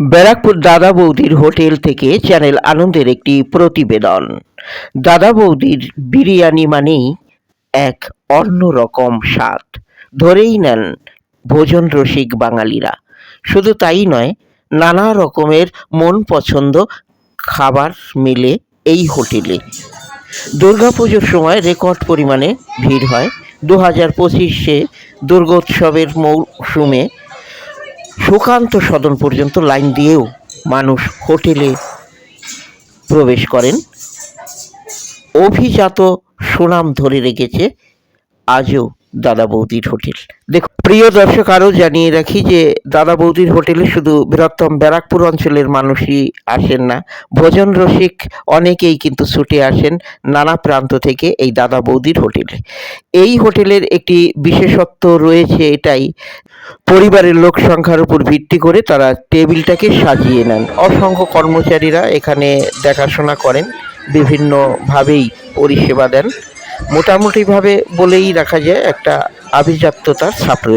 ব্যারাকপুর দাদা বৌদির হোটেল থেকে চ্যানেল আনন্দের একটি প্রতিবেদন। দাদা বৌদির বিরিয়ানি মানেই এক অন্যরকম স্বাদ। ধরেই নেন ভোজন রসিক বাঙালিরা। শুধু তাই নয়, নানা রকমের মন পছন্দ খাবার মেলে এই হোটেলে। দুর্গাপুজোর সময় রেকর্ড পরিমাণে ভিড় হয়। দু হাজার পঁচিশে দুর্গোৎসবের মৌসুমে সুকান্ত সদন পর্যন্ত লাইন দিয়েও মানুষ হোটেলে প্রবেশ করেন। অভিজাত সুনাম ধরে রেখেছে আজও দাদা বৌদির হোটেল। দেখুন, প্রিয় দর্শক, আরও জানিয়ে রাখি যে দাদা বৌদির হোটেলে শুধু বৃহত্তম ব্যারাকপুর অঞ্চলের মানুষই আসেন না, ভোজন রসিক অনেকেই কিন্তু ছুটে আসেন নানা প্রান্ত থেকে এই দাদা বৌদির হোটেলে। এই হোটেলের একটি বিশেষত্ব রয়েছে এটাই পরিবারের লোক সংখ্যার উপর ভিত্তি করে তারা টেবিলটাকে সাজিয়ে নেন। অসংখ্য কর্মচারীরা এখানে দেখাশোনা করেন, বিভিন্নভাবেই পরিষেবা দেন। মোটামুটিভাবে বলেই রাখা যায়, একটা আভিজাত্যতার ছাপ রয়েছে।